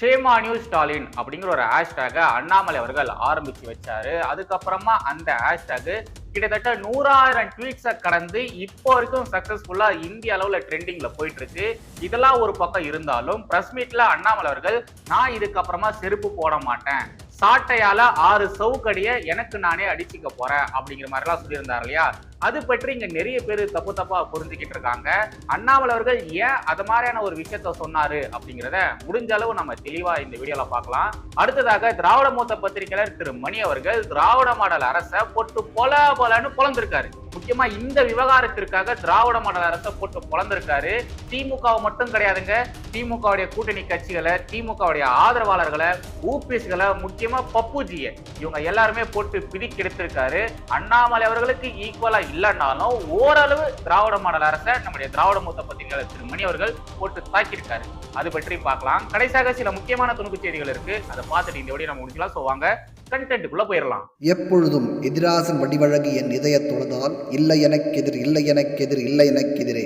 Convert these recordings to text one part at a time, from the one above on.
ஷேமா new Stalin அப்படிங்கிற ஒரு ஹேஷ்டேகை அண்ணாமலை அவர்கள் ஆரம்பித்து வச்சாரு. அதுக்கப்புறமா அந்த ஹேஷ்டேக் கிட்டத்தட்ட நூறாயிரம் ட்வீட்ஸை கடந்து இப்போ வரைக்கும் சக்ஸஸ்ஃபுல்லாக இந்திய அளவில் ட்ரெண்டிங்கில் போயிட்டு இருக்கு இதெல்லாம் ஒரு பக்கம் இருந்தாலும் ப்ரெஸ் மீட்டில் அண்ணாமலை அவர்கள் நான் இதுக்கப்புறமா செருப்பு போட மாட்டேன். சாட்டையால ஆறு சவுக்கடியை எனக்கு நானே அடிச்சுக்க போறேன். அப்படிங்கிற மாதிரிலாம் சொல்லியிருந்தார் இல்லையா? அது பற்றி இங்க நிறைய பேர் தப்பு தப்பா புரிஞ்சுக்கிட்டு இருக்காங்க. அண்ணாமலை அவர்கள் ஏன் அது மாதிரியான ஒரு விஷயத்த சொன்னாரு அப்படிங்கிறத முடிஞ்ச அளவு நம்ம தெளிவா இந்த வீடியோல பார்க்கலாம். அடுத்ததாக திராவிட மூத்த பத்திரிகையாளர் திரு மணி அவர்கள் திராவிட மாடல் அரசை போட்டு பொல பொலன்னு பொழந்திருக்காரு முக்கியமா இந்த விவகாரத்திற்காக திராவிட மாடல் அரசை போட்டு பொழந்திருக்காரு திமுகவை மட்டும் கிடையாதுங்க. திமுகவுடைய கூட்டணி கட்சிகளை திமுகவுடைய ஆதரவாளர்களை ஊபிஎஸ்களை முக்கியமா பப்புஜியை இவங்க எல்லாருமே போட்டு பிடிக்கெடுத்திருக்காரு அண்ணாமலை அவர்களுக்கு ஈக்குவலா இல்லைன்னாலும் ஓரளவு திராவிட மாடல் அரசை நம்முடைய திராவிட மூத்த பத்திரிகையாளர் திரு மணி அவர்கள் போட்டு தாக்கியிருக்காரு. அது பற்றி பார்க்கலாம். கடைசியாக சில முக்கியமான துணுக்கு செய்திகள் இருக்கு. அதை பார்த்துட்டு இந்த வீடியோ நம்ம முடிக்கலாம் ஸோ வாங்க கண்டென்ட்டுக்குள்ள போயிடலாம். எப்பொழுதும் எதிராசன் வடிவழகு என் இதயத் தொழுதால் இல்லை எனக்கெதிர் இல்லை எனக்கெதிர் இல்லை எனக்கெதிரே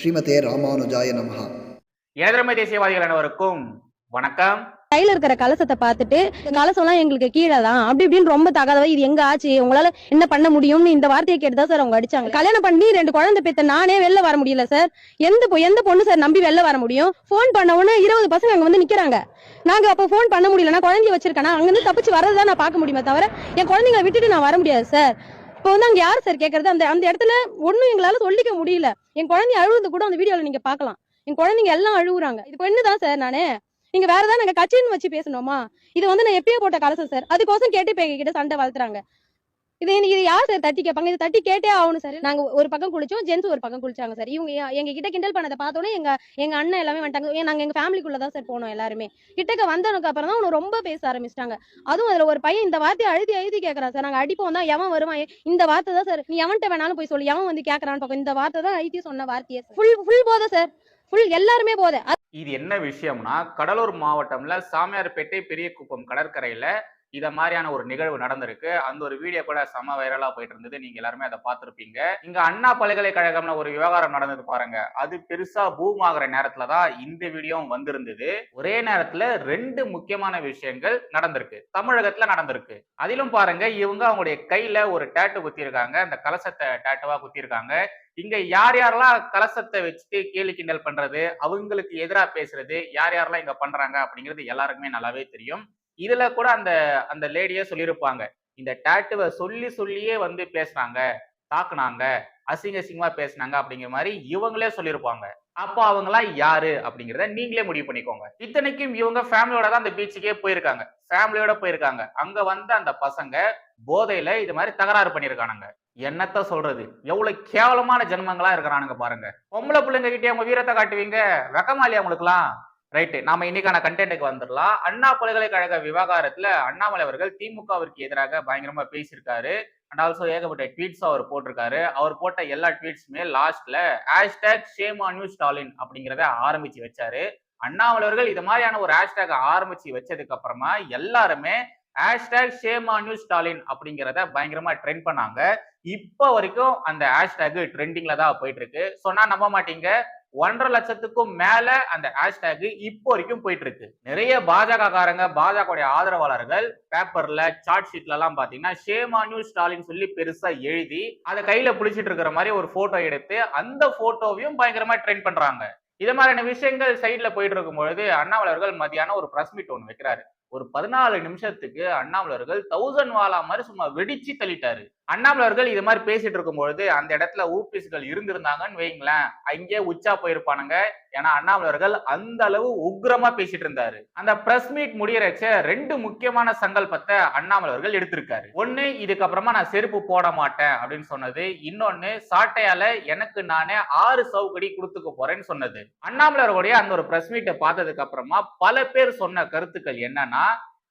ஸ்ரீமதே ராமானுஜாய நமஹா. ஏதரமை தேசியவாதிகள் அனைவருக்கும் வணக்கம். கையில இருக்கிற கலசத்தை பார்த்துட்டு கலசம் எல்லாம் எங்களுக்கு கீழே தான். அப்படி இப்படின்னு ரொம்ப தகாதவா இது எங்க ஆச்சு? உங்களால என்ன பண்ண முடியும்னு இந்த வார்த்தையை கேட்டுதான் சார் அவங்க அடிச்சாங்க. கல்யாணம் பண்ணி ரெண்டு குழந்தை பெத்த நானே வெளில வர முடியல சார். எந்த பொ- எந்த பொண்ணு சார் நம்பி வெளில வர முடியும்? ஃபோன் பண்ண உடனே இருபது பசங்க அங்க வந்து நிக்கிறாங்க. நாங்க அப்ப ஃபோன் பண்ண முடியலன்னா குழந்தைய வச்சிருக்கேன்? அங்க இருந்து தப்பிச்சு வரதான் நான் பார்க்க முடியுமே தவிர என் குழந்தைங்களை விட்டுட்டு நான் வர முடியாது சார். இப்போ வந்து அங்க யார் சார் கேக்குறது? அந்த அந்த இடத்துல ஒண்ணும் எங்களால சொல்லிக்க முடியல. என் குழந்தைய அழுகுறது கூட அந்த வீடியோல நீங்க பார்க்கலாம். என் குழந்தைங்க எல்லாம் அழுகுறாங்க இது பெண்ணு தான் சார் நானே. நீங்க வேற ஏதாவது நாங்க கட்சின்னு வச்சு பேசணுமா? இது வந்து நான் எப்பயோ போட்ட கலசம் சார். அதுக்கோசம் கேட்டு இப்ப கிட்ட சண்டை வளர்த்துறாங்க. இது இது யார் சார் தட்டி கேட்பாங்க இது தட்டி கேட்டே ஆகணும் சார். நாங்க ஒரு பக்கம் குளிச்சோம் ஜென்ஸ் ஒரு பக்கம் குளிச்சாங்க சார். இவங்க எங்க கிட்ட கிண்டல் பண்ணதை பார்த்தோன்னே எங்க எங்க அண்ணன் எல்லாமே வந்துட்டாங்க. ஏன் நாங்க எங்க ஃபேமிலிக்குள்ள தான் சார் போனோம் எல்லாருமே. கிட்டக்க வந்ததுக்கு அப்புறம் தான் அவனு ரொம்ப பேச ஆரம்பிச்சிட்டாங்க. அதுவும் அதுல ஒரு பையன் இந்த வார்த்தையை அழுதி அழுதி கேட்கறான் சார். நாங்க அடிப்போம் தான் எவன் வருவான்? இந்த வார்த்தை தான் சார். நீ எவன்கிட்ட வேணாலும் போய் சொல்லு. எவன் வந்து கேட்கறான்னு பார்க்கும் இந்த வார்த்தை தான் அழுத்தி சொன்ன வார்த்தையே ஃபுல் ஃபுல் போதும் சார். ஃபுல் எல்லாருமே போதை. இது என்ன விஷயம்னா கடலூர் மாவட்டம்ல சாமியார்பேட்டை பெரியகுப்பம் கடற்கரையில இதை மாதிரியான ஒரு நிகழ்வு நடந்திருக்கு. அந்த ஒரு வீடியோ கூட செம வைரலா போயிட்டு இருந்தது நீங்க எல்லாருமே அதை பார்த்துருப்பீங்க. இங்க அண்ணா பல்கலைக்கழகம்ல ஒரு விவகாரம் நடந்தது பாருங்க. அது பெருசா பூம் ஆகிற நேரத்துல தான் இந்த வீடியோவும் வந்திருந்தது. ஒரே நேரத்துல ரெண்டு முக்கியமான விஷயங்கள் நடந்திருக்கு. தமிழகத்துல நடந்திருக்கு. அதிலும் பாருங்க இவங்க அவங்களுடைய கையில ஒரு டேட்டு குத்திருக்காங்க அந்த கலசத்தை டேட்டுவா குத்திருக்காங்க இங்க யார் யாரெல்லாம் கலசத்தை வச்சுட்டு கேலி கிண்டல் பண்றது அவங்களுக்கு எதிராக பேசுறது யார் யாரெல்லாம் இங்க பண்றாங்க அப்படிங்கிறது எல்லாருக்குமே நல்லாவே தெரியும். இதுல கூட அந்த அந்த லேடியே சொல்லியிருப்பாங்க. இந்த டேட்டுவை சொல்லி சொல்லியே வந்து பேசுனாங்க தாக்குனாங்க அசிங்க அசிங்கமா பேசுனாங்க அப்படிங்கிற மாதிரி இவங்களே சொல்லியிருப்பாங்க. அப்போ அவங்களாம் யாரு அப்படிங்கிறத நீங்களே முடிவு பண்ணிக்கோங்க. இத்தனைக்கும் இவங்க ஃபேமிலியோட தான் அந்த பீச்சுக்கே போயிருக்காங்க. ஃபேமிலியோட போயிருக்காங்க. அங்க வந்து அந்த பசங்க போதையில இது மாதிரி தகராறு பண்ணியிருக்கானுங்க. என்னத்த சொல்றது? எவ்வளவு கேவலமான ஜென்மங்களா இருக்கிறானுங்க பாருங்க. பொம்பளை பிள்ளைங்க கிட்டே அவங்க வீரத்தை காட்டுவீங்க? வெக்கமாலியா அவங்களுக்குலாம் ரைட்டு நாம இன்னைக்கான கண்டென்ட்டுக்கு வந்துடலாம். அண்ணா பல்கலைக்கழக விவகாரத்துல அண்ணாமலை அவர்கள் திமுகவிற்கு எதிராக பயங்கரமா பேசியிருக்காரு. அண்ட் ஆல்சோ ஏகப்பட்ட ட்வீட்ஸ் அவர் போட்டிருக்காரு. அவர் போட்ட எல்லா ட்வீட்ஸுமே லாஸ்ட்ல hashtag shame on you Stalin அப்படிங்கிறத ஆரம்பிச்சு வச்சாரு. அண்ணாமலை அவர்கள் இது மாதிரியான ஒரு ஹேஷ்டேக் ஆரம்பிச்சு வச்சதுக்கு அப்புறமா எல்லாருமே hashtag shame on you Stalin அப்படிங்கிறத பயங்கரமா ட்ரெண்ட் பண்ணாங்க. இப்போ வரைக்கும் அந்த ஹேஷ்டேக் ட்ரெண்டிங்ல தான் போயிட்டு இருக்கு. சொன்னா நம்ப மாட்டீங்க. ஒன்றரை லட்சத்துக்கும் மேல அந்த ஹேஷ்டேக் இப்போ வரைக்கும் போயிட்டு இருக்கு நிறைய பாஜக காரங்க பாஜக ஆதரவாளர்கள் பேப்பர்ல சார்ட் ஷீட்ல எல்லாம் பாத்தீங்கன்னா ஷேமா நியூ ஸ்டாலின் சொல்லி பெருசா எழுதி அதை கையில புடிச்சிட்டு இருக்கிற மாதிரி ஒரு போட்டோ எடுத்து அந்த போட்டோவையும் பயங்கரமா ட்ரெண்ட் பண்றாங்க. இது மாதிரியான விஷயங்கள் சைட்ல போயிட்டு இருக்கும் பொழுது அண்ணாமலை அவர்கள் மதியானம் ஒரு பிரஸ் மீட் ஒன்று வைக்கிறாரு. ஒரு பதினாலு நிமிஷத்துக்கு அண்ணாமலர்கள் தௌசண்ட் வாலா மாதிரி சும்மா வெடிச்சு தள்ளிட்டாரு. அண்ணாமலர்கள் இது மாதிரி பேசிட்டு இருக்கும் பொழுது அந்த இடத்துல ஊபிஸ்கள் இருந்திருந்தாங்கன்னு வைங்களேன் அங்கே உச்சா போயிருப்பானுங்க. ஏன்னா அண்ணாமலை அவர்கள் அந்த அளவு உக்ரமா பேசிட்டு இருந்தாரு. அந்த பிரஸ் மீட் முடியறச்ச ரெண்டு முக்கியமான சங்கல்பத்தை அண்ணாமலை அவர்கள் எடுத்திருக்காரு. ஒண்ணு இதுக்கப்புறமா நான் செருப்பு போட மாட்டேன் அப்படின்னு சொன்னது. இன்னொன்னு சாட்டையால எனக்கு நானே ஆறு சவுக்கடி கொடுத்துக்க போறேன்னு சொன்னது. அண்ணாமலை அவர்களுடைய அந்த ஒரு பிரஸ் மீட்டை பார்த்ததுக்கு அப்புறமா பல பேர் சொன்ன கருத்துக்கள் என்னன்னா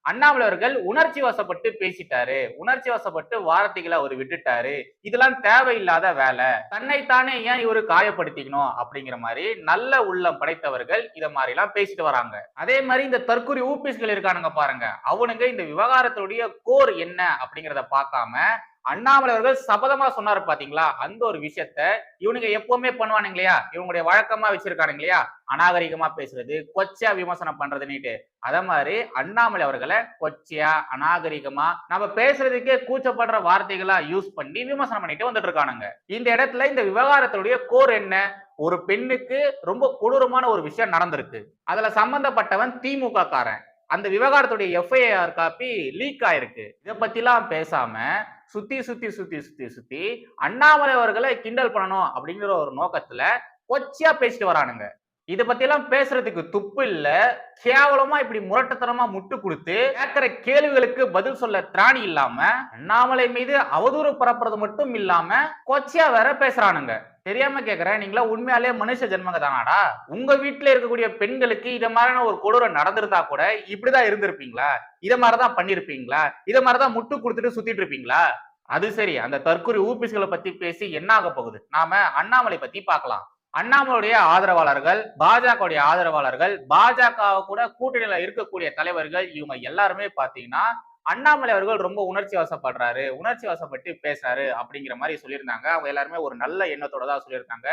அண்ணாமலை அவர்கள் உணர்ச்சி வசப்பட்டு பேசிட்டாரு. உணர்ச்சி வசப்பட்டு வார்த்தைகளை அவர் விட்டுட்டாரு. இதெல்லாம் தேவையில்லாத வேலை. தன்னைத்தானே ஏன் இவரு காயப்படுத்திக்கணும்? அப்படிங்கிற மாதிரி நல்ல உள்ளம் படைத்தவர்கள் இதை மாதிரி எல்லாம் பேசிட்டு வராங்க. அதே மாதிரி இந்த தற்கொலை ஊபிஸ்கள் இருக்கானுங்க பாருங்க. அவனுங்க இந்த விவகாரத்துடைய கோர் என்ன அப்படிங்கிறத பார்க்காம அண்ணாமலை அவர்கள் சபதமா சொன்னாரு பாத்தீங்களா? அந்த ஒரு விஷயத்த இவனுங்க எப்பவுமே பண்ணுவானுங்க இல்லையா? இவங்களுடைய வழக்கமா வச்சிருக்கானுங்க இல்லையா? அநாகரிகமா பேசுறது கொச்சையா விமர்சனம் பண்றதுன்னுட்டு. அத மாதிரி அண்ணாமலை அவர்களை கொச்சையா அநாகரிகமா நம்ம பேசுறதுக்கே கூச்சப்படுற வார்த்தைகளா யூஸ் பண்ணி விமர்சனம் பண்ணிட்டு வந்துட்டு இருக்கானுங்க. இந்த இடத்துல இந்த விவகாரத்துடைய கோர் என்ன? ஒரு பெண்ணுக்கு ரொம்ப கொடூரமான ஒரு விஷயம் நடந்திருக்கு. அதுல சம்பந்தப்பட்டவன் திமுக காரன் அந்த விவகாரத்துடைய எஃப்ஐஆர் காப்பி லீக் ஆயிருக்கு. இதை பத்திலாம் பேசாம சுத்தி சுத்தி சுத்தி சுத்தி சுத்தி அண்ணாமலை அவர்களை கிண்டல் பண்ணணும் அப்படிங்கிற ஒரு நோக்கத்துல கொச்சையா பேசிட்டு வரானுங்க. இதை பத்தி எல்லாம் பேசுறதுக்கு துப்பு இல்ல. கேவலமா இப்படி முரட்டத்தனமா முட்டு கொடுத்து கேட்கிற கேள்விகளுக்கு பதில் சொல்ல திராணி இல்லாம அண்ணாமலை மீது அவதூறு பரப்புறது மட்டும் இல்லாம கொச்சையா வேற பேசுறானுங்க. தெரியாம கேக்குறேன் நீங்களா உண்மையாலே மனுஷ ஜென்மங்க தானாடா? உங்க வீட்டுல இருக்கக்கூடிய பெண்களுக்கு இத மாதிரியான ஒரு கொடூரம் நடந்திருந்தா கூட இப்படிதான் இருந்திருப்பீங்களா? இத மாதிரிதான் பண்ணிருப்பீங்களா? இத மாதிரிதான் முட்டு கொடுத்துட்டு சுத்திட்டு இருப்பீங்களா? அது சரி அந்த தற்கொலை ஊபிஸ்களை பத்தி பேசி என்ன ஆக போகுது? நாம அண்ணாமலை பத்தி பார்க்கலாம். அண்ணாமலையுடைய ஆதரவாளர்கள் பாஜகவுடைய ஆதரவாளர்கள் பாஜக கூட கூட்டணியில இருக்கக்கூடிய தலைவர்கள் இவங்க எல்லாருமே பாத்தீங்கன்னா அண்ணாமலை அவர்கள் ரொம்ப உணர்ச்சி வசப்படுறாரு உணர்ச்சி வசப்பட்டு பேசுறாரு அப்படிங்கிற மாதிரி சொல்லியிருந்தாங்க. அவங்க எல்லாருமே ஒரு நல்ல எண்ணத்தோட தான் சொல்லியிருக்காங்க.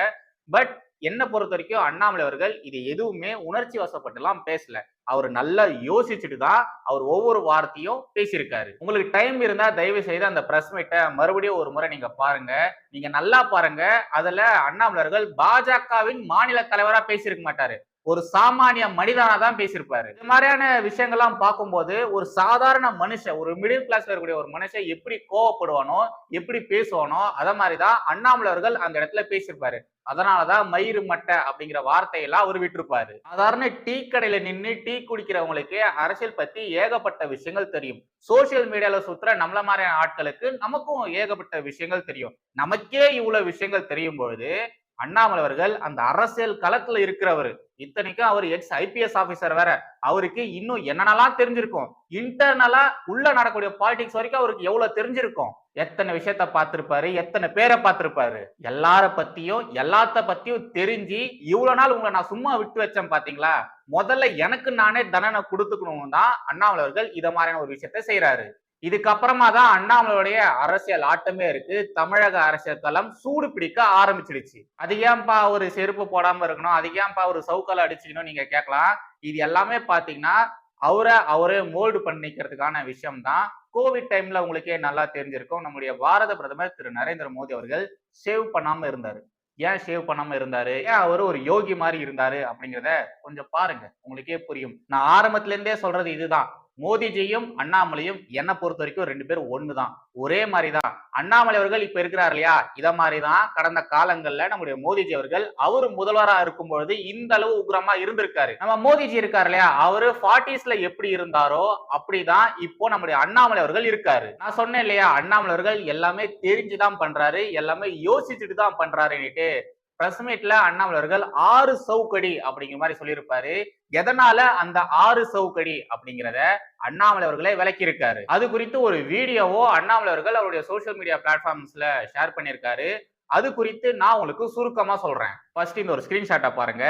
பட் என்ன பொறுத்த வரைக்கும் அண்ணாமலை அவர்கள் இது எதுவுமே உணர்ச்சி வசப்பட்டுலாம் பேசல. அவர் நல்லா யோசிச்சுட்டு தான் அவர் ஒவ்வொரு வார்த்தையும் பேசியிருக்காரு. உங்களுக்கு டைம் இருந்தா தயவு செய்து அந்த பிரஸ் மீட்டை மறுபடியும் ஒரு முறை நீங்க பாருங்க. நீங்க நல்லா பாருங்க. அதுல அண்ணாமலர்கள் பாஜகவின் மாநில தலைவரா பேசியிருக்க மாட்டாரு. ஒரு சாமானிய மனிதனா தான் பேசியிருப்பாரு. இந்த மாதிரியான விஷயங்கள்லாம் பார்க்கும்போது ஒரு சாதாரண மனுஷன் ஒரு மிடில் கிளாஸ்ல இருக்கக்கூடிய ஒரு மனுஷன் எப்படி கோவப்படுவானோ எப்படி பேசுவானோ அதை மாதிரிதான் அண்ணாமலை அவர்கள் அந்த இடத்துல பேசியிருப்பாரு. அதனாலதான் மயிறு மட்டை அப்படிங்கிற வார்த்தையெல்லாம் அவர் விட்டுருப்பாரு. சாதாரண டீ கடையில நின்று டீ குடிக்கிறவங்களுக்கு அரசியல் பத்தி ஏகப்பட்ட விஷயங்கள் தெரியும். சோசியல் மீடியால சுத்துற நம்மள மாதிரியான ஆட்களுக்கு நமக்கும் ஏகப்பட்ட விஷயங்கள் தெரியும். நமக்கே இவ்வளவு விஷயங்கள் தெரியும் பொழுது அண்ணாமலை அவர்கள் அந்த அரசியல் களத்துல இருக்கிறவர். இத்தனைக்கும் அவர் எக்ஸ் ஐபிஎஸ் ஆபீசர் வேற. அவருக்கு இன்னும் என்னென்னலாம் தெரிஞ்சிருக்கும்? இன்டர்னலா உள்ள நடக்கக்கூடிய பாலிடிக்ஸ் வரைக்கும் அவருக்கு எவ்வளவு தெரிஞ்சிருக்கும்? எத்தனை விஷயத்த பார்த்திருப்பாரு? எத்தனை பேரை பார்த்திருப்பாரு? எல்லார பத்தியும் எல்லாத்த பத்தியும் தெரிஞ்சு இவ்வளவு நாள் உங்களை நான் சும்மா விட்டு வச்சேன் பாத்தீங்களா? முதல்ல எனக்கு நானே தண்டனை கொடுத்துக்கணும் தான் அண்ணாமலை அவர்கள் இத மாதிரியான ஒரு விஷயத்த செய்யறாரு இதுக்கப்புறமா தான் அண்ணாமலையுடைய அரசியல் ஆட்டமே இருக்கு. தமிழக அரசியல் களம் சூடு பிடிக்க ஆரம்பிச்சிடுச்சு. அது ஏன்பா ஒரு செருப்பு போடாம இருக்கணும்? அது ஏன்பா ஒரு சவுக்கால அடிச்சுக்கணும்? நீங்க கேட்கலாம். இது எல்லாமே பாத்தீங்கன்னா அவரை அவரே மோல்டு பண்ணிக்கிறதுக்கான விஷயம் தான் கோவிட் டைம்ல உங்களுக்கே நல்லா தெரிஞ்சிருக்கும். நம்முடைய பாரத பிரதமர் திரு நரேந்திர மோடி அவர்கள் சேவ் பண்ணாம இருந்தாரு. ஏன் சேவ் பண்ணாம இருந்தாரு? ஏன் அவர் ஒரு யோகி மாதிரி இருந்தாரு? அப்படிங்கிறத கொஞ்சம் பாருங்க. உங்களுக்கே புரியும். நான் ஆரம்பத்துல இருந்தே சொல்றது இதுதான். மோடிஜியும் அண்ணாமலையும் என்னை பொறுத்த வரைக்கும் ரெண்டு பேரும் ஒண்ணுதான். ஒரே மாதிரிதான். அண்ணாமலை அவர்கள் இப்போ இருக்கிறார் இல்லையா? இத மாதிரிதான் கடந்த காலங்கள்ல நம்முடைய மோடிஜி அவர்கள் அவர் முதல்வரா இருக்கும் பொழுது இந்த அளவு உக்ரமா இருந்திருக்காரு. நம்ம மோடிஜி இருக்கார் இல்லையா? அவரு ஃபார்ட்டிஸ்ல எப்படி இருந்தாரோ அப்படிதான் இப்போ நம்முடைய அண்ணாமலை அவர்கள் இருக்காரு. நான் சொன்னேன் இல்லையா? அண்ணாமலை அவர்கள் எல்லாமே தெரிஞ்சுதான் பண்றாரு எல்லாமே யோசிச்சுட்டு தான் பண்றாருன்னுட்டு பிரஸ் மீட்ல அண்ணாமலர்கள் ஆறு சவுக்கடி அப்படிங்கிற மாதிரி சொல்லியிருப்பாரு. எதனால அந்த ஆறு சவுக்கடி அப்படிங்கிறத அண்ணாமலை அவர்களே விளக்கி இருக்காரு அது குறித்து ஒரு வீடியோவோ அண்ணாமலை அவர்கள் அவருடைய சோசியல் மீடியா பிளாட்ஃபார்ம்ஸ்ல ஷேர் பண்ணியிருக்காரு. அது குறித்து நான் உங்களுக்கு சுருக்கமா சொல்றேன். ஃபர்ஸ்ட் இந்த ஒரு ஸ்கிரீன்ஷாட்டை பாருங்க.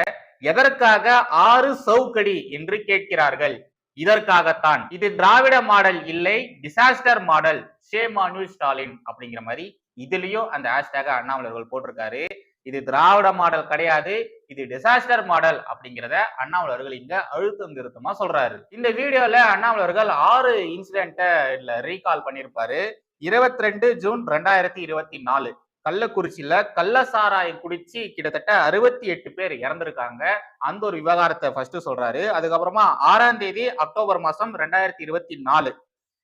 எதற்காக ஆறு சவுக்கடி என்று கேட்கிறார்கள்? இதற்காகத்தான். இது திராவிட மாடல் இல்லை டிசாஸ்டர் மாடல் ஷேமானு ஸ்டாலின் அப்படிங்கிற மாதிரி இதுலயும் அந்த ஹேஷ்டேக அண்ணாமலைவர்கள் போட்டிருக்காரு. இது திராவிட மாடல் கிடையாது இது டிசாஸ்டர் மாடல் அப்படிங்கிறத அண்ணாமலை அவர்கள் இங்க அழுத்தம் திருத்தமா சொல்றாரு. இந்த வீடியோல அண்ணாமலை அவர்கள் ஆறு இன்சிடென்ட்டை இல்ல ரீகால் பண்ணியிருப்பாரு இருபத்தி ரெண்டு ஜூன் ரெண்டாயிரத்தி இருபத்தி நாலு. கள்ளக்குறிச்சியில கள்ள சாராயம் குடிச்சு கிட்டத்தட்ட அறுபத்தி எட்டு பேர் இறந்திருக்காங்க. அந்த ஒரு விவகாரத்தை ஃபர்ஸ்ட் சொல்றாரு. அதுக்கப்புறமா ஆறாம் தேதி அக்டோபர் மாசம் ரெண்டாயிரத்தி இருபத்தி நாலு.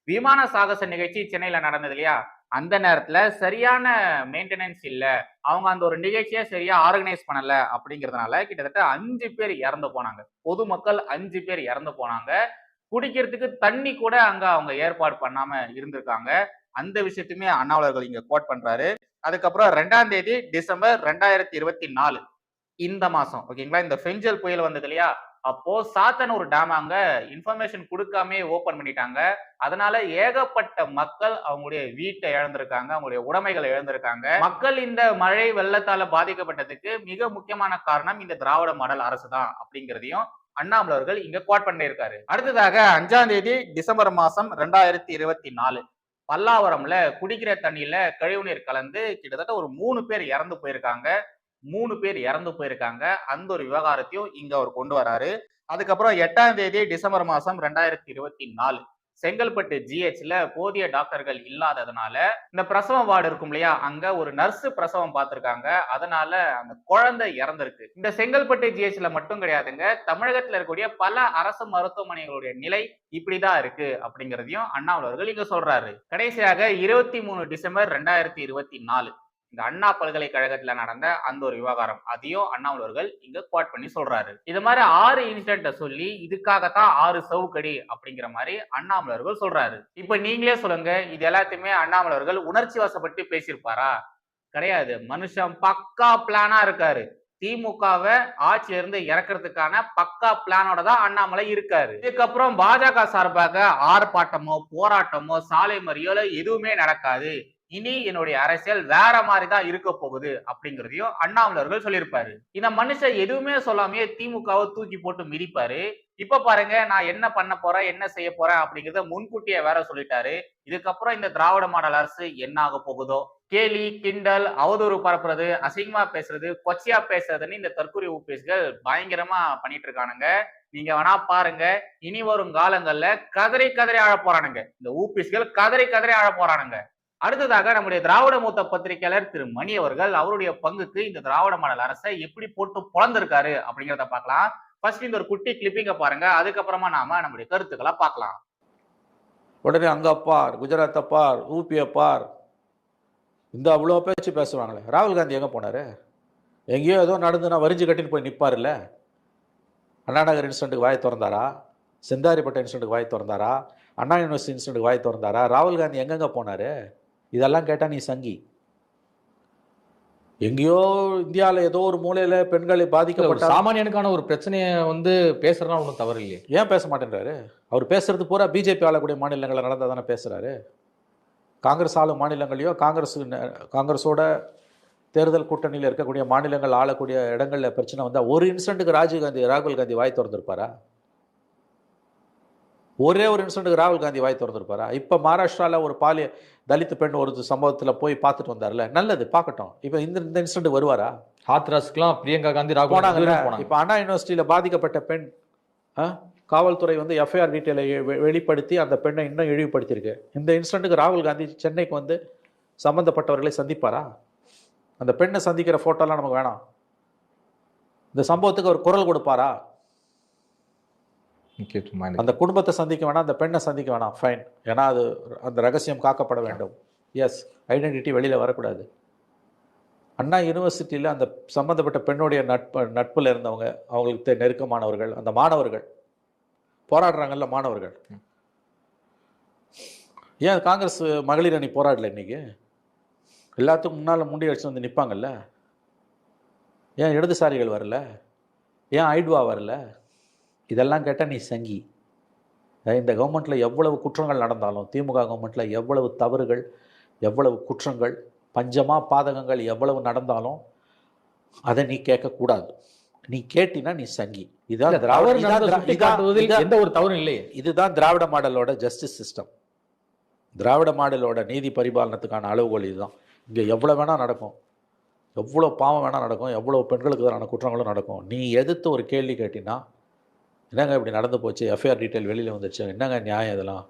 விமான சாகச நிகழ்ச்சி சென்னையில் நடந்தது இல்லையா? அந்த நேரத்தில் சரியான மெயின்டெனன்ஸ் இல்லை. அவங்க அந்த ஒரு நிகழ்ச்சியை சரியாக ஆர்கனைஸ் பண்ணலை அப்படிங்கிறதுனால கிட்டத்தட்ட அஞ்சு பேர் இறந்து போனாங்க. பொதுமக்கள் அஞ்சு பேர் இறந்து போனாங்க. குடிக்கிறதுக்கு தண்ணி கூட அங்கே அவங்க ஏற்பாடு பண்ணாமல் இருந்திருக்காங்க. அந்த விஷயத்தையுமே அண்ணாவலர்கள் இங்கே கோட் பண்ணுறாரு அதுக்கப்புறம் ரெண்டாம் தேதி டிசம்பர் ரெண்டாயிரத்தி இருபத்தி நாலு. இந்த மாதம் ஓகேங்களா இந்த பெஞ்சல் புயல் வந்தது இல்லையா? அப்போ சாத்தனூர் டேம் அங்க இன்ஃபர்மேஷன் கொடுக்காம ஓபன் பண்ணிட்டாங்க. அதனால ஏகப்பட்ட மக்கள் அவங்களுடைய வீட்டை இழந்திருக்காங்க அவங்களுடைய உடைமைகளை இழந்திருக்காங்க. மக்கள் இந்த மழை வெள்ளத்தால பாதிக்கப்பட்டதுக்கு மிக முக்கியமான காரணம் இந்த திராவிட மாடல் அரசு தான் அப்படிங்கிறதையும் அண்ணாமலை அவர்கள் இங்க கோட் பண்ணியிருக்காரு. அடுத்ததாக அஞ்சாம் தேதி டிசம்பர் மாசம் ரெண்டாயிரத்தி இருபத்தி நாலு. பல்லாவரம்ல குடிக்கிற தண்ணியில கழிவுநீர் கலந்து கிட்டத்தட்ட ஒரு மூணு பேர் இறந்து போயிருக்காங்க. மூணு பேர் இறந்து போயிருக்காங்க. அந்த ஒரு விவகாரத்தையும் இங்க அவர் கொண்டு வராரு. அதுக்கப்புறம் எட்டாம் தேதி டிசம்பர் மாசம் ரெண்டாயிரத்தி இருபத்தி நாலு. செங்கல்பட்டு ஜிஹெச்ல போதிய டாக்டர்கள் இல்லாததுனால இந்த பிரசவ வார்டு இருக்கும் இல்லையா? அங்க ஒரு நர்ஸ் பிரசவம் பார்த்திருக்காங்க. அதனால அந்த குழந்தை இறந்திருக்கு. இந்த செங்கல்பட்டு ஜிஹெச்ல மட்டும் கிடையாதுங்க. தமிழகத்துல இருக்கக்கூடிய பல அரசு மருத்துவமனைகளுடைய நிலை இப்படிதான் இருக்கு அப்படிங்கிறதையும் அண்ணாமலர்கள் இங்க சொல்றாரு. கடைசியாக இருபத்தி மூணு டிசம்பர் ரெண்டாயிரத்தி இருபத்தி நாலு. இந்த அண்ணா பல்கலைக்கழகத்துல நடந்த அந்த ஒரு விவகாரம் அதையும் அண்ணாமலர்கள் இங்க குவாட் பண்ணி சொல்றாரு. இது மாதிரி ஆறு இன்சிடென்ட சொல்லி இதுக்காகத்தான் ஆறு சவுக்கடி அப்படிங்கிற மாதிரி அண்ணாமலர்கள் சொல்றாரு. இப்ப நீங்களே சொல்லுங்க இது எல்லாத்தையுமே அண்ணாமலர்கள் உணர்ச்சி வசப்பட்டு பேசியிருப்பாரா? கிடையாது. மனுஷன் பக்கா பிளானா இருக்காரு. திமுகவை ஆட்சியில இருந்து இறக்குறதுக்கான பக்கா பிளானோட தான் அண்ணாமலை இருக்காரு. இதுக்கப்புறம் பாஜக சார்பாக ஆர்ப்பாட்டமோ போராட்டமோ சாலை மறியலோ எதுவுமே நடக்காது. இனி என்னுடைய அரசியல் வேற மாதிரி தான் இருக்க போகுது அப்படிங்கிறதையும் அண்ணாமலர்கள் சொல்லியிருப்பாரு. இந்த மனுஷன் எதுவுமே சொல்லாமையே திமுகவை தூக்கி போட்டு மிதிப்பாரு. இப்ப பாருங்க நான் என்ன பண்ண போறேன் என்ன செய்ய போறேன் அப்படிங்கறத முன்கூட்டியே வேற சொல்லிட்டாரு. இதுக்கப்புறம் இந்த திராவிட மாடல் அரசு என்ன ஆக போகுதோ? கேலி கிண்டல் அவதூறு பரப்புறது அசிங்கமா பேசுறது கொச்சையா பேசுறதுன்னு இந்த தற்கொலை ஊபிஸ்கள் பயங்கரமா பண்ணிட்டு இருக்கானுங்க. நீங்க வேணா பாருங்க இனி வரும் காலங்கள்ல கதறி கதறி ஆழ போறானுங்க. இந்த ஊபிஸ்கள் கதறி கதறி ஆழ போறானுங்க. அடுத்ததாக நம்முடைய திராவிட மூத்த பத்திரிகையாளர் திரு மணி அவர்கள் அவருடைய பங்குக்கு இந்த திராவிட மாடல் அரசை எப்படி போட்டு பொழந்திருக்காரு அப்படிங்கிறத பார்க்கலாம். ஃபர்ஸ்ட் இந்த ஒரு குட்டி கிளிப்பிங்க பாருங்க. அதுக்கப்புறமா நாம நம்முடைய கருத்துக்களை பார்க்கலாம். உடனே அங்க பார் குஜராத்தை பார் ஊபியை பார் இந்த அவ்வளோ பேச்சு பேசுவாங்களே. ராகுல் காந்தி எங்கே போனார்? எங்கேயோ ஏதோ நடந்துன்னா வரிஞ்சு கட்டின்னு போய் நிற்பார்ல அண்ணாநகர் இன்சிடென்ட்டுக்கு வாய் திறந்தாரா? செந்தாரிப்பட்ட இன்சிடென்ட்டுக்கு வாய் திறந்தாரா? அண்ணா யூனிவர்சிட்டி இன்சிடென்ட்டுக்கு வாய் திறந்தாரா? ராகுல் காந்தி எங்கெங்கே போனார்? இதெல்லாம் கேட்டால் நீ சங்கி. எங்கேயோ இந்தியாவில் ஏதோ ஒரு மூலையில் பெண்களை பாதிக்கப்பட்ட சாமானியனுக்கான ஒரு பிரச்சனையை வந்து பேசுறதுனா ஒன்றும் தவறு இல்லையே ஏன் பேச மாட்டேன்றாரு? அவர் பேசுறது பூரா பிஜேபி ஆளக்கூடிய மாநிலங்களில் நடந்தால் தானே பேசுறாரு? காங்கிரஸ் ஆளும் மாநிலங்களையோ காங்கிரஸ் காங்கிரஸோட தேர்தல் கூட்டணியில் இருக்கக்கூடிய மாநிலங்கள் ஆளக்கூடிய இடங்களில் பிரச்சனை வந்தால் ஒரு இன்சிடென்ட்டுக்கு ராஜீவ் காந்தி ராகுல் காந்தி வாய் திறந்திருப்பாரா? ஒரே ஒரு இன்சிடென்ட்டுக்கு ராகுல் காந்தி வாய் திறந்திருப்பாரா? இப்போ மகாராஷ்டிராவில் ஒரு பாலிய தலித் பெண் ஒரு சம்பவத்தில் போய் பார்த்துட்டு வந்தார்ல. நல்லது பார்க்கட்டும். இப்போ இந்த இந்த இன்சிடென்ட் வருவாரா? ஹாத்ராஸ்க்குலாம் பிரியங்கா காந்தி ராகுல் போனாங்க. இப்போ அண்ணா யூனிவர்சிட்டியில் பாதிக்கப்பட்ட பெண் ஆ, காவல்துறை வந்து எஃப்ஐஆர் டீட்டெயிலை வெளிப்படுத்தி அந்த பெண்ணை இன்னும் இழிவுபடுத்தியிருக்கு. இந்த இன்சிடென்ட்டுக்கு ராகுல் காந்தி சென்னைக்கு வந்து சம்பந்தப்பட்டவர்களை சந்திப்பாரா? அந்த பெண்ணை சந்திக்கிற ஃபோட்டோலாம் நமக்கு வேணாம். இந்த சம்பவத்துக்கு அவர் குரல் கொடுப்பாரா? முக்கியத்துவமா இருக்கு. அந்த குடும்பத்தை சந்திக்க வேணாம் அந்த பெண்ணை சந்திக்க வேணாம் ஃபைன் ஏன்னா அது அந்த ரகசியம் காக்கப்பட வேண்டும். எஸ் ஐடென்டிட்டி வெளியில் வரக்கூடாது. அண்ணா யூனிவர்சிட்டியில் அந்த சம்மந்தப்பட்ட பெண்ணுடைய நட்பு நட்பில் இருந்தவங்க அவங்களுக்கு நெருக்கமானவர்கள் அந்த மாணவர்கள் போராடுறாங்கல்ல மாணவர்கள். ஏன் காங்கிரஸ் மகளிர் அணி போராடல இன்னைக்கு? எல்லாத்துக்கும் முன்னால் முண்டி அடிச்சு வந்து நிற்பாங்கல்ல ஏன் இடதுசாரிகள் வரல? ஏன் ஐட்வா வரல? இதெல்லாம் கேட்டால் நீ சங்கி. இந்த கவர்மெண்ட்டில் எவ்வளவு குற்றங்கள் நடந்தாலும் திமுக கவர்மெண்ட்டில் எவ்வளவு தவறுகள் எவ்வளவு குற்றங்கள் பஞ்சமா பாதகங்கள் எவ்வளவு நடந்தாலும் அதை நீ கேட்கக்கூடாது நீ கேட்டினா நீ சங்கி. இதுதான் திராவிட எந்த ஒரு தவறும் இல்லையே. இதுதான் திராவிட மாடலோட ஜஸ்டிஸ் சிஸ்டம் திராவிட மாடலோட நீதி பரிபாலனத்துக்கான அளவுகோல் இதுதான். இங்கே எவ்வளோ வேணால் நடக்கும். எவ்வளோ பாவம் வேணால் நடக்கும். எவ்வளோ பெண்களுக்கு எதிரான குற்றங்களும் நடக்கும். நீ எதிர்த்து ஒரு கேள்வி கேட்டினா என்னங்க இப்படி நடந்து போச்சு? எஃப்ஐஆர் டீட்டெயில் வெளியில் வந்துச்சு என்னங்க நியாயம் இதெல்லாம்?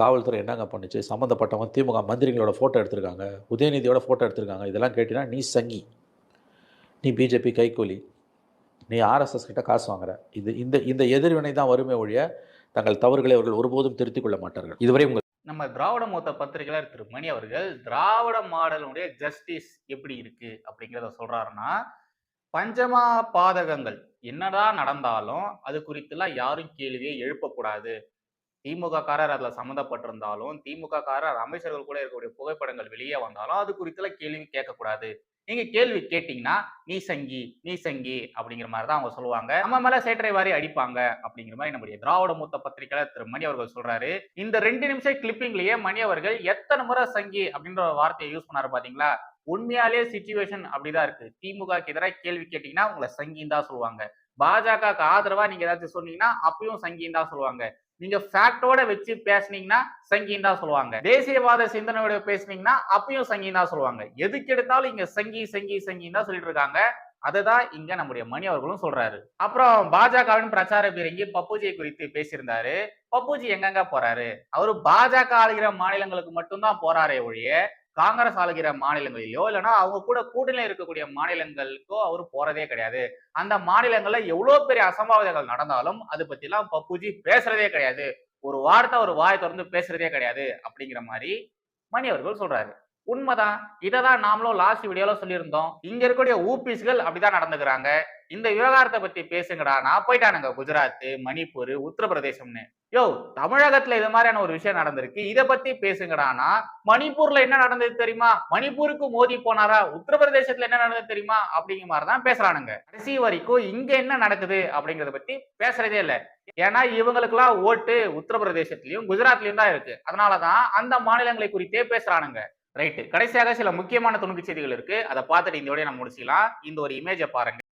காவல்துறை என்னங்க பண்ணுச்சு? சம்மந்தப்பட்டவங்க திமுக மந்திரிகளோட ஃபோட்டோ எடுத்திருக்காங்க. உதயநிதியோட ஃபோட்டோ எடுத்திருக்காங்க. இதெல்லாம் கேட்டினா நீ சங்கி. நீ பிஜேபி கைக்கூலி நீ ஆர்எஸ்எஸ் கிட்ட காசு வாங்குற. இது இந்த இந்த எதிர்வினை தான் வருமே ஒழிய தங்கள் தவறுகளை அவர்கள் ஒருபோதும் திருத்திக் கொள்ள மாட்டார்கள். இதுவரை உங்கள் நம்ம திராவிட மூத்த பத்திரிகையாளர் திரு மணி அவர்கள் திராவிட மாடலுடைய ஜஸ்டிஸ் எப்படி இருக்கு அப்படிங்கிறத சொல்றாருன்னா பஞ்சமா பாதகங்கள். என்னதான் நடந்தாலும் அது குறித்துலாம் யாரும் கேள்வியை எழுப்பக்கூடாது. திமுக காரர் அதுல சம்மந்தப்பட்டிருந்தாலும் திமுக காரர் அமைச்சர்கள் கூட இருக்கக்கூடிய புகைப்படங்கள் வெளியே வந்தாலும் அது குறித்துல கேள்வி கேட்கக்கூடாது. நீங்க கேள்வி கேட்டீங்கன்னா நீ சங்கி நீ சங்கி அப்படிங்கிற மாதிரி தான் அவங்க சொல்லுவாங்க. நம்ம மேல சேற்றை வாரி அடிப்பாங்க அப்படிங்கிற மாதிரி நம்முடைய திராவிட மூத்த பத்திரிகையாளர் திரு மணி அவர்கள் சொல்றாரு. இந்த ரெண்டு நிமிஷம் கிளிப்பிங்லயே மணி அவர்கள் எத்தனை முறை சங்கி அப்படின்ற வார்த்தையை யூஸ் பண்ணாரு பாத்தீங்களா? உண்மையாலே சுச்சுவேஷன் அப்படிதான் இருக்கு. திமுக எதிராக கேள்வி கேட்டீங்கன்னா உங்களை சங்கின்னு தான் சொல்லுவாங்க. பாஜகவுக்கு ஆதரவா நீங்க ஏதாச்சும் சொன்னீங்கன்னா அப்பயும் சங்கின்னு தான் சொல்லுவாங்க. நீங்க ஃபேக்டோட வச்சு பேசுனீங்கன்னா சங்கின்னு தான் சொல்லுவாங்க. தேசியவாத சிந்தனையோட பேசுனீங்கன்னா அப்பயும் சங்கின்னு தான் சொல்லுவாங்க. எதுக்கு எடுத்தாலும் இங்க சங்கி சங்கி சங்கின்னு தான் சொல்லிட்டு இருக்காங்க. அதுதான் இங்க நம்முடைய மணி அவர்களும் சொல்றாரு. அப்புறம் பாஜகவின் பிரச்சார பீரங்கி பப்புஜியை குறித்து பேசியிருந்தாரு. பப்புஜி எங்கெங்க போறாரு? அவரு பாஜக ஆளுகிற மாநிலங்களுக்கு மட்டும்தான் போறாரே ஒழிய காங்கிரஸ் ஆளுகிற மாநிலங்களிலோ இல்லைன்னா அவங்க கூட கூட்டணியில் இருக்கக்கூடிய மாநிலங்களுக்கோ அவர் போறதே கிடையாது. அந்த மாநிலங்கள்ல எவ்வளவு பெரிய அசம்பாவிதங்கள் நடந்தாலும் அது பத்திலாம் பப்புஜி பேசுறதே கிடையாது. ஒரு வார்த்தை ஒரு வாய் திறந்து பேசுறதே கிடையாது அப்படிங்கிற மாதிரி மணி அவர்கள் சொல்றாரு. உண்மைதான். இதை தான் நாமளும் லாஸ்ட் வீடியோவில் சொல்லியிருந்தோம். இங்க இருக்கக்கூடிய ஊபிஸ்கள் அப்படிதான் நடந்துக்கிறாங்க. இந்த விவகாரத்தை பத்தி பேசுங்கடா. நான் போயிட்டானுங்க. குஜராத் மணிப்பூர் உத்தரப்பிரதேசம்னு. யோ தமிழகத்துல இது மாதிரியான ஒரு விஷயம் நடந்திருக்கு. இதை பத்தி பேசுங்கடானா. மணிப்பூர்ல என்ன நடந்தது தெரியுமா? மணிப்பூருக்கு மோதி போனாரா? உத்தரப்பிரதேசத்துல என்ன நடந்தது தெரியுமா? அப்படிங்கிற மாதிரி தான் பேசுறானுங்க. கடைசி வரைக்கும் இங்க என்ன நடக்குது அப்படிங்கறத பத்தி பேசுறதே இல்ல. ஏன்னா இவங்களுக்கெல்லாம் ஓட்டு உத்தரப்பிரதேசத்திலயும் குஜராத்லயும் தான் இருக்கு. அதனாலதான் அந்த மாநிலங்களை குறித்தே பேசுறானுங்க. ரைட்டு கடைசியாக சில முக்கியமான துணுக்கு செய்திகள் இருக்கு. அதை பார்த்துட்டு இந்த நம்ம முடிச்சுக்கலாம். இந்த ஒரு இமேஜை பாருங்க.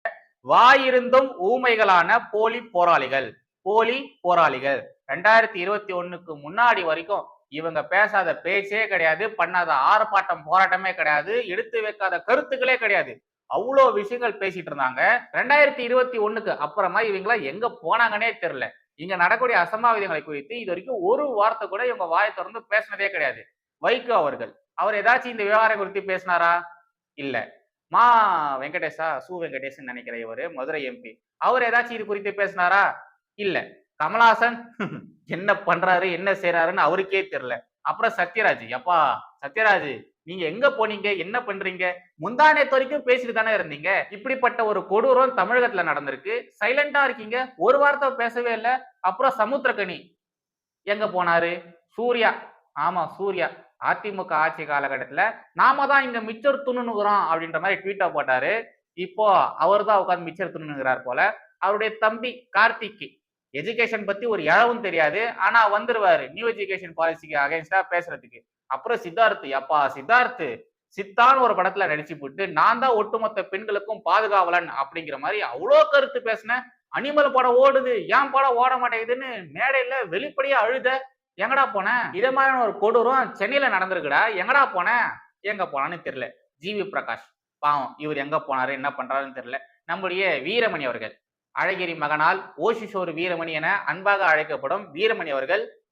வாயிருந்தும் ஊமைகளான போலி போராளிகள். போலி போராளிகள். ரெண்டாயிரத்தி இருபத்தி ஒண்ணுக்கு முன்னாடி வரைக்கும் இவங்க பேசாத பேச்சே கிடையாது பண்ணாத ஆர்ப்பாட்டம் போராட்டமே கிடையாது எடுத்து வைக்காத கருத்துக்களே கிடையாது. அவ்வளோ விஷயங்கள் பேசிட்டு இருந்தாங்க. ரெண்டாயிரத்தி இருபத்தி ஒண்ணுக்கு அப்புறமா இவங்களா எங்க போனாங்கன்னே தெரியல. இங்க நடக்கூடிய அசம்பாவிதங்களை குறித்து இது வரைக்கும் ஒரு வார்த்தை கூட இவங்க வாயை திறந்து பேசினதே கிடையாது. வைகோ அவர்கள். அவர் ஏதாச்சும் இந்த விவகாரம் குறித்து பேசினாரா? இல்ல. மா வெங்கடேஷா சு வெங்கடேஷன் நினைக்கிற இவரு மதுரை எம்பி அவர் ஏதாச்சும் இது குறித்து பேசினாரா? இல்ல. கமலாசன் என்ன பண்றாரு என்ன செய்யறாருன்னு அவருக்கே தெரியல. அப்புறம் சத்யராஜ் எப்பா சத்யராஜ் நீங்க எங்க போனீங்க? என்ன பண்றீங்க? முந்தானேத்து வரைக்கும் பேசிட்டு தானே இருந்தீங்க. இப்படிப்பட்ட ஒரு கொடூரம் தமிழகத்துல நடந்திருக்கு. சைலண்டா இருக்கீங்க. ஒரு வார்த்தை பேசவே இல்லை. அப்புறம் சமுத்திரக்கனி எங்க போனாரு? சூர்யா. ஆமா சூர்யா. அதிமுக ஆட்சி காலகட்டத்தில் நாம தான் இங்க மிச்சர் துணுனுகிறோம் அப்படின்ற மாதிரி ட்வீட்டை போட்டாரு. இப்போ அவர் தான் உட்காந்து மிச்சர் துணுனுகிறார் போல. அவருடைய தம்பி கார்த்திக்கு. எஜுகேஷன் பத்தி ஒரு இழவும் தெரியாது. ஆனா வந்துருவாரு. நியூ எஜுகேஷன் பாலிசிக்கு அகைன்ஸ்டா பேசுறதுக்கு. அப்புறம் சித்தார்த்து அப்பா சித்தார்த்து சித்தான் ஒரு படத்துல நடிச்சு போட்டு நான் தான் ஒட்டுமொத்த பெண்களுக்கும் பாதுகாவலன் அப்படிங்கிற மாதிரி அவ்வளோ கருத்து பேசின. அனிமல் படம் ஓடுது. ஏன் படம் ஓட மாட்டேங்குதுன்னு மேடையில வெளிப்படையா அழுத எங்கடா போன? இதே மாதிரியான ஒரு கொடூரம் சென்னையில நடந்திருக்குடா. எங்கடா போன? எங்க போனான்னு தெரியல. G V Prakash. பாவம் இவர் எங்க போனாரு? என்ன பண்றாருன்னு தெரியல. நம்முடைய வீரமணி அவர்கள். அழகிரி மகனால் ஓஷிஷோர் வீரமணி என அன்பாக அழைக்கப்படும் வீரமணி அவர்கள்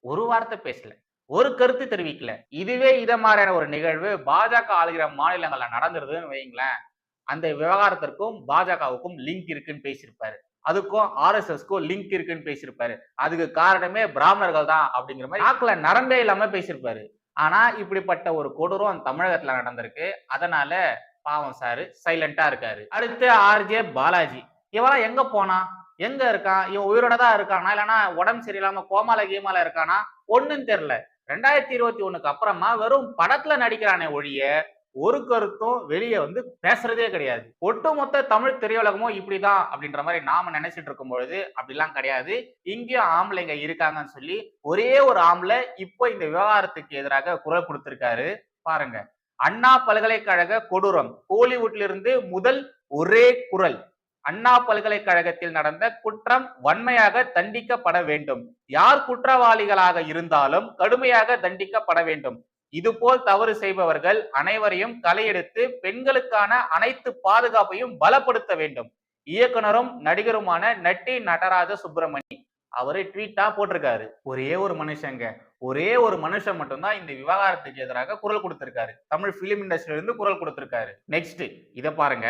ஒரு வார்த்தை பேசல. ஒரு கருத்து தெரிவிக்கல. இதுவே இதை மாதிரியான ஒரு நிகழ்வு. பாஜக ஆளுகிற மாநிலங்கள்ல நடந்துருதுன்னு வைங்களேன் அந்த விவகாரத்திற்கும் பாஜகவுக்கும் லிங்க் இருக்குன்னு பேசியிருப்பாரு. அதுக்கும் ஆர்எஸ்எஸ்க்கும் லிங்க் இருக்குன்னு பேசியிருப்பாரு. அதுக்கு காரணமே பிராமணர்கள் தான் அப்படிங்கிற மாதிரி நாக்குல நரம்பே இல்லாம பேசியிருப்பாரு. ஆனா இப்படிப்பட்ட ஒரு கொடூரம் தமிழகத்துல நடந்திருக்கு. அதனால பாவம் சாரு சைலண்டா இருக்காரு. அடுத்து ஆர்ஜே பாலாஜி. இவெல்லாம் எங்க போனா? எங்க இருக்கான்? இவன் உயிரோட தான் இருக்கானா? இல்லைன்னா உடம்பு சரியில்லாம கோமால கீமால இருக்கானா? ஒன்றும் தெரியல. ரெண்டாயிரத்தி இருபத்தி ஒண்ணுக்கு அப்புறமா வெறும் படத்துல நடிக்கிறானே ஒழிய ஒரு கருத்தும் வெளியே வந்து பேசுறதே கிடையாது. ஒட்டுமொத்த தமிழ் திரையுலகமும் இப்படிதான் அப்படின்ற மாதிரி நாம நினைச்சிட்டு இருக்கும் பொழுது அப்படிலாம் கிடையாது. இங்கேயும் ஆம்பளைங்க இருக்காங்கன்னு சொல்லி ஒரே ஒரு ஆம்பளை இப்போ இந்த விவகாரத்துக்கு எதிராக குரல் கொடுத்திருக்காரு. பாருங்க. அண்ணா பல்கலைக்கழக கொடூரம். கோலிவுட்ல இருந்து முதல் ஒரே குரல். அண்ணா பல்கலைக்கழகத்தில் நடந்த குற்றம் வன்மையாக தண்டிக்கப்பட வேண்டும். யார் குற்றவாளிகளாக இருந்தாலும் கடுமையாக தண்டிக்கப்பட வேண்டும். இதுபோல் தவறு செய்பவர்கள் அனைவரையும் கலையெடுத்து பெண்களுக்கான அனைத்து பாதுகாப்பையும் பலப்படுத்த வேண்டும். இயக்குனரும் நடிகருமான நட்டி நடராஜ சுப்பிரமணி. அவரு ட்வீட்டா போட்டிருக்காரு. ஒரே ஒரு மனுஷங்க. ஒரே ஒரு மனுஷன் மட்டும்தான் இந்த விவகாரத்துக்கு எதிராக குரல் கொடுத்திருக்காரு. தமிழ் பிலிம் இண்டஸ்ட்ரியில இருந்து குரல் கொடுத்திருக்காரு. நெக்ஸ்ட் இதை பாருங்க.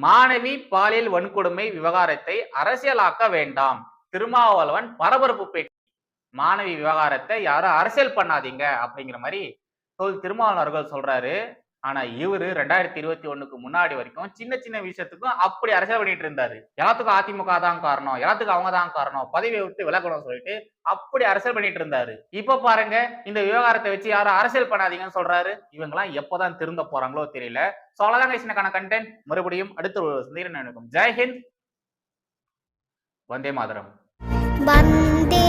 மாணவி பாலியல் வன்கொடுமை விவகாரத்தை அரசியலாக்க வேண்டாம். திருமாவளவன் பரபரப்பு பேட்டி. மாணவி விவகாரத்தை யாரும் அரசியல் பண்ணாதீங்க அப்படிங்கிற மாதிரி தொல் திருமாவளவர்கள் சொல்றாரு. ஆனா இவரு ரெண்டாயிரத்தி இருபத்தி ஒண்ணுக்கு முன்னாடி வரைக்கும் சின்ன சின்ன விஷயத்துக்கும் அப்படி அரசியல் பண்ணிட்டு இருந்தாரு. எல்லாத்துக்கும் அதிமுக தான் காரணம் எல்லாத்துக்கும் அவங்க தான் காரணம் பதவியை விட்டு விலகணும்னு சொல்லிட்டு அப்படி அரசியல் பண்ணிட்டு இருந்தாரு. இப்ப பாருங்க இந்த விவகாரத்தை வச்சு யாரும் அரசியல் பண்ணாதீங்கன்னு சொல்றாரு. இவங்க எல்லாம் எப்பதான் திருந்த போறாங்களோ தெரியல. சோ அவ்வளவுதான் கட்சினுக்கான கண்டென்ட் மறுபடியும் அடுத்த ஒரு சந்திரன் நினைக்கும் ஜெய்ஹிந்த் வந்தே மாதரம். வந்தே